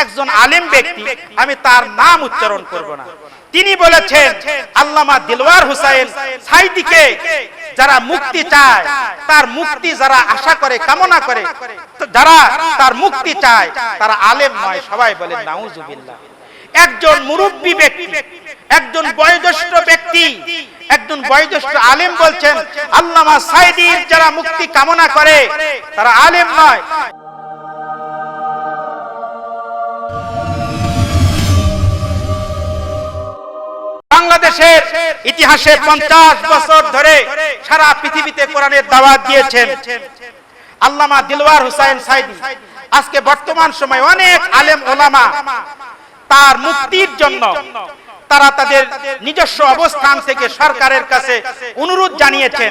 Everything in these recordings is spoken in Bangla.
একজন আলেম ব্যক্তি, আমি তার নাম উচ্চারণ করব না। তিনি বলেছেন, আল্লামা দিলওয়ার হুসাইন সাইদিকে যারা মুক্তি চায়, তার মুক্তি যারা আশা করে, কামনা করে যারা তার মুক্তি চায়, তারা আলেম নয়, সবাই বলে নাউজুবিল্লাহ। একজন মুরব্বী ব্যক্তি, একজন বয়োজ্যেষ্ঠ ব্যক্তি, একজন বয়োজ্যেষ্ঠ আলেম বলছেন, আল্লামা সাইদির যারা মুক্তি কামনা করে, তারা আলেম নয়। বাংলাদেশের ইতিহাসে পঞ্চাশ বছর ধরে সারা পৃথিবীতে কোরআনের দাওয়াত দিয়েছেন আল্লামা দিলওয়ার হুসাইন সাইদি। আজকে বর্তমান সময় অনেক আলেম ওলামা তার মুক্তির জন্য তারা তাদের নিজস্ব অবস্থান থেকে সরকারের কাছে অনুরোধ জানিয়েছেন।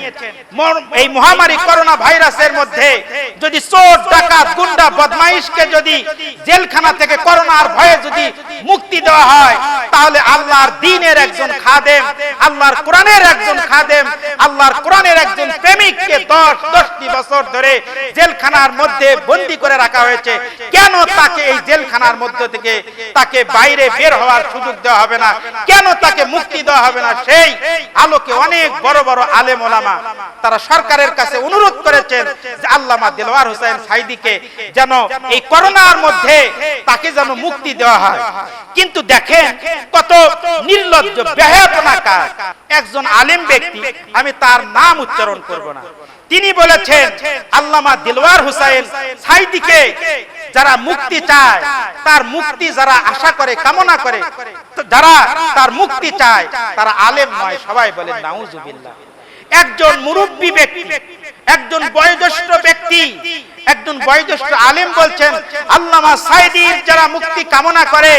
এই মহামারী করোনা ভাইরাসের মধ্যে যদি চোর, ডাকাত, গুন্ডা, বদমাইশকে যদি জেলখানা থেকে করোনার ভয়ে যদি মুক্তি দেওয়া হয়, তাহলে আল্লাহর দিনের একজন খাদেম, আল্লাহর কোরআনের একজন খাদেম, আল্লাহর কোরআনের একজন প্রেমিককে দশ, দশটি বছর ধরে জেলখানার মধ্যে বন্দি করে রাখা হয়েছে। কেন তাকে এই জেলখানার মধ্য থেকে তাকে বাইরে বের হওয়ার সুযোগ দেওয়া হবে না? কেন তাকে মুক্তি দেওয়া হবে না? সেই আলোকে অনেক বড় বড় আলেম ওলামা তারা সরকারের কাছে অনুরোধ করেছেন যে আল্লামা দিলওয়ার হোসেন সাইদিকে যেন এই করোনার মধ্যে তাকে যেন মুক্তি দেওয়া হয়। কিন্তু দেখেন কত নির্লজ্জ বেহাপনা কাজ একজন আলেম ব্যক্তি আমি তার নাম উচ্চারণ করব না। তিনি বলেছেন, আল্লামা দিলওয়ার হুসাইন সাইদিকে যারা মুক্তি চায়, তার মুক্তি যারা আশা করে, কামনা করে যারা তার মুক্তি চায়, তারা আলেম নয়, সবাই বলেন, নাউজুবিল্লাহ। একজন মুরব্বী ব্যক্তি, একজন বয়োজ্যেষ্ঠ ব্যক্তি, একজন বয়োজ্যেষ্ঠ আলেম বলছেন, আল্লামা সাইদির যারা মুক্তি কামনা করে,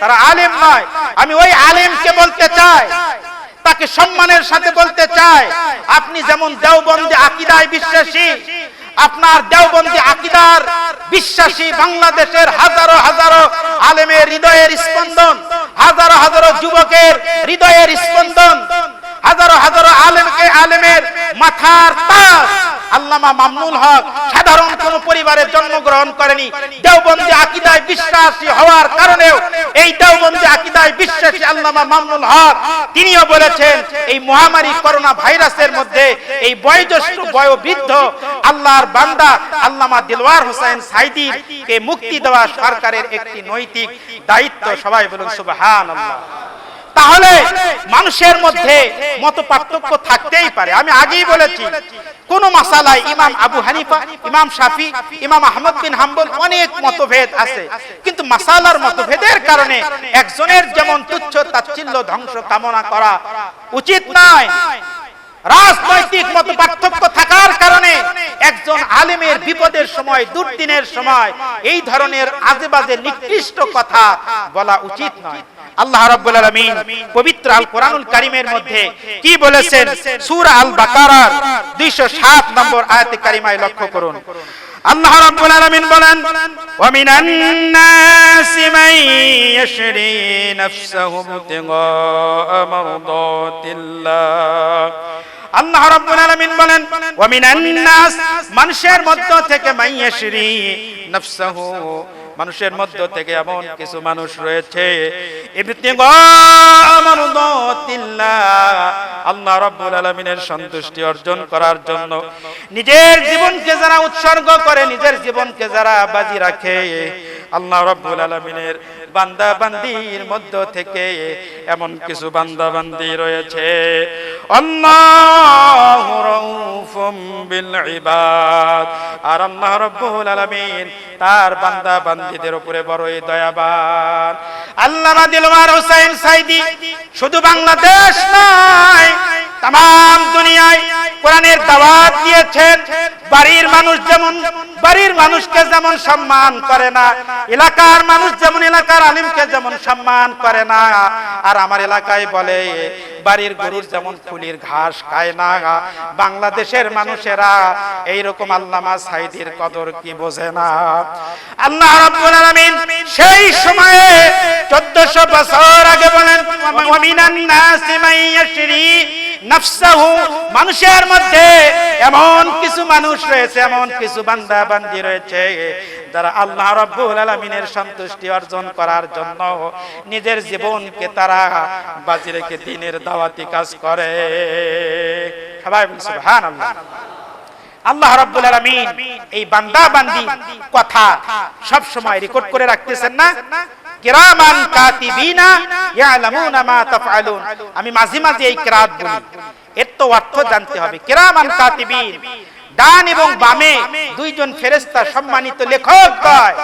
তারা আলেম নয়। আমি ওই আলেমকে বলতে চাই তাকে সম্মানের সাথে বলতে চাই আপনি যেমন দেওবন্দি আকিদায় বিশ্বাসী, আপনার দেওবন্দি আকিদার বিশ্বাসী বাংলাদেশের হাজারো হাজারো আলেমের হৃদয়ের স্পন্দন, হাজারো হাজারো যুবকের হৃদয়ের স্পন্দন, হাজারো হাজারো আলেমকে আলেমের মাথার তাজ আল্লামা মামনুল হক সাধারণ কোন পরিবারে জন্মগ্রহণ করেনি। দেওবন্দি আকিদায় বিশ্বাসী হওয়ার কারণেও এই দেওবন্দি আকিদায় বিশ্বাসী আল্লামা মামনুল হক, তিনিও বলেছেন, এই মহামারী করোনা ভাইরাসের মধ্যে এই বয়োজ্যেষ্ঠ বয়োবৃদ্ধ আল্লাহর বান্দা আল্লামা দিলওয়ার হোসেন সাইদির কে মুক্তি দেওয়া সরকারের একটি নৈতিক দায়িত্ব। সবাই বলুন, সুবহানাল্লাহ। তাহলে মানুষের মধ্যে মত পার্থক্য থাকতেই পারে। আমি আগেই বলেছি কোন মাসালায় ইমাম আবু হানিফা, ইমাম শাফি, ইমাম আহমদ বিন হাম্বল অনেক মতভেদ আছে। কিন্তু মাসালার মতভেদের কারণে একজনের যেমন তুচ্ছ তাচ্ছিল্য ধ্বংস কামনা করা উচিত নয় রাজনৈতিক মত পার্থক্য থাকার কারণে একজন বিপদের সময়, দুর্দিনের সময় এই ধরনের আজেবাজে নিকৃষ্ট কথা বলা উচিত নয়। আল্লাহ রাব্বুল আলামিন পবিত্র আল কোরআনুল কারীমের মধ্যে কি বলেছেন? সূরা আল বাকারার 207 নম্বর আয়াতে কারিমায় লক্ষ্য করুন। আল্লাহ রাব্বুল আলামিন বলেন ওয়া মিনান নাসি মান ইয়াশরি নাফসাহু ইবতিগা মারদাতিল্লাহ আল্লাহ রাব্বুল আলামিন বলেন ওয়া মিনান নাস মানুষের মধ্য থেকে মান ইয়াশরি নাফসাহু মানুষের মধ্য থেকে এমন কিছু মানুষ রয়েছে। আল্লাহ রব্বুল আলমিনের সন্তুষ্টি অর্জন করার জন্য নিজের জীবনকে যারা উৎসর্গ করে, নিজের জীবনকে যারা বাজি রাখে আল্লাহ রাব্বুল আলমিনের বান্দা বান্দির মধ্য থেকে এমন কিছু বান্দা বান্দি রয়েছে। আল্লাহু বিল ইবাদ। আর আল্লাহ রাব্বুল আলামিন তার বান্দা বান্দিদের উপরে বড়ই দয়াবান। আল্লামা দিলওয়ার হোসেন সাইদি, শুধু বাংলাদেশ নয়, তাম, দুনিয়ায় কোরআনের দাওয়াত দিয়েছেন। বাড়ির মানুষ যেমন বাড়ির মানুষকে যেমন সম্মান করে না, এলাকার মানুষ যেমন এলাকার আলিমকে যেমন সম্মান করে না। আর আমার এলাকায় বলে, বাড়ির গরুর যেমন ফুলির ঘাস খায় না, বাংলাদেশের মানুষেরা এইরকম আল্লামা সাইদির কদর কি বোঝে না? আল্লাহ রাব্বুল আলামিন সেই সময়ে 1400 বছর আগে বলেন, ওয়া মিনান নাসি মান ইয়াশরি মানুষের মধ্যে এমন কিছু মানুষ রয়েছে, এমন কিছু বান্দা বান্দি রয়েছে, যারা আল্লাহ রাব্বুল আলামিনের সন্তুষ্টি অর্জন করার জন্য নিজের জীবনকে তারা বাজি রেখে দিনের দাওয়াতি কাজ করে। সবাই সুবহানাল্লাহ। আল্লাহ রাব্বুল আলামিন এই বান্দা বান্দি কথা সব সময় রেকর্ড করে রাখতেছেন না? কিরামান কাতিবিনা ইয়ালামুনা মা তাফআলুন। আমি মাঝে মাঝে এই কিরাত বলি। এর তো অর্থ জানতে হবে। কিরামান কাতিবিন, ডান এবং বামে দুইজন ফেরেশতা সম্মানিত লেখক হয়।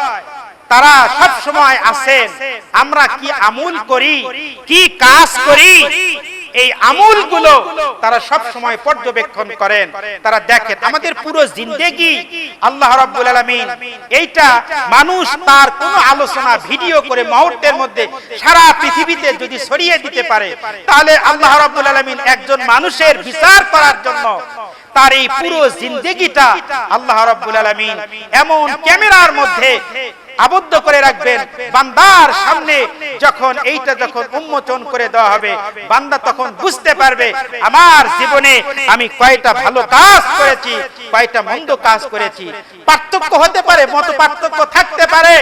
তারা সব সময় আছেন আমরা কি আমুল করি, কি কাজ করি এই আমুলগুলো তারা সব সময় পর্যবেক্ষণ করেন তারা দেখেন আমাদের পুরো জিন্দেগি আল্লাহ রাব্বুল আলামিন এইটা মানুষ তার কোনো আলোচনা ভিডিও করে মুহূর্তের মধ্যে সারা পৃথিবীতে যদি ছড়িয়ে দিতে পারে তাহলে আল্লাহ রাব্বুল আলামিন একজন মানুষের বিচার করার জন্য তার এই পুরো জিন্দেগিটা আল্লাহ রাব্বুল আলামিন এমন ক্যামেরার মধ্যে আবদ্ধ করে রাখবেন। বান্দার সামনে যখন এইটা যখন উন্মোচন করে দেওয়া হবে, বান্দা তখন বুঝতে পারবে, আমার জীবনে আমি কয়টা ভালো কাজ করেছি, কয়টা মন্দ কাজ করেছি। পার্থক্য হতে পারে, মত পার্থক্য থাকতে পারে।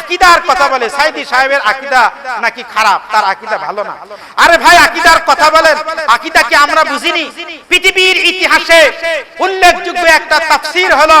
আকিদার কথা বলে, সাইদি সাহেবের আকিদা নাকি খারাপ? তার আকিদা ভালো না। আরে ভাই, আকিদার কথা বলেন, আকিদা কি আমরা বুঝিনি? পৃথিবীর ইতিহাসে উল্লেখযোগ্য একটা তাফসীর হলো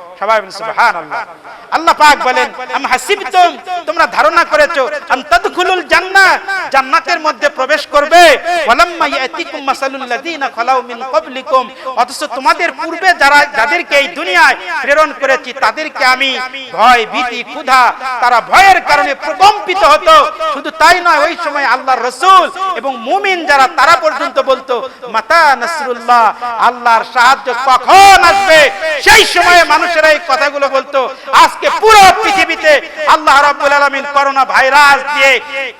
আল্লাহ তোমাদের পূর্বে যারা, যাদেরকে এই দুনিয়ায় প্রেরণ করেছি, তাদেরকে আমি ভয়, ভীতি, ক্ষুধা, তারা ভয়ের কারণে প্রকম্পিত হতো। শুধু তাই নয়, ওই সময় আল্লাহর রাসূল এবং মুমিন যারা, তারা পর্যন্ত বলতো, মাতা নাসরুল্লাহ, আল্লাহর সাহায্য কখন আসবে? সেই সময়ে মানুষেরা এই কথাগুলো বলতো, আজকে পুরো পৃথিবীতে আল্লাহ রাব্বুল আলামিন করোনা ভাইরাস দিয়ে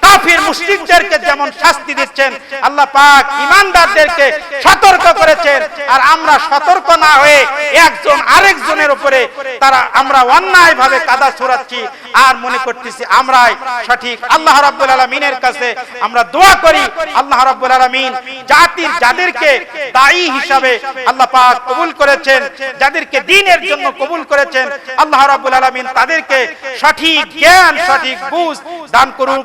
কাফির মুশরিকদেরকে যেমন শাস্তি দিচ্ছেন, আল্লাহ পাক ঈমানদারদেরকে সতর্ক করেছেন। আর আমরা সতর্ক না হয়ে একজন আরেকজনের উপরে তারা আমরা অন্যায় ভাবে কাদা ছড়াচ্ছি আর মনে করতেছি আমরাই সঠিক। আল্লাহ রাব্বুল আলামিনের কাছে আমরা দোয়া করি, আল্লাহ রাব্বুল আলামিন জাতির, যাদেরকে দায়ী হিসাবে আল্লাহ পাক কবুল করেছেন, যাদেরকে দিনের জন্য কবুল করেছেন, আল্লাহ রাব্বুল আলামিন তাদেরকে সঠিক জ্ঞান, সঠিক বুঝ দান করুক।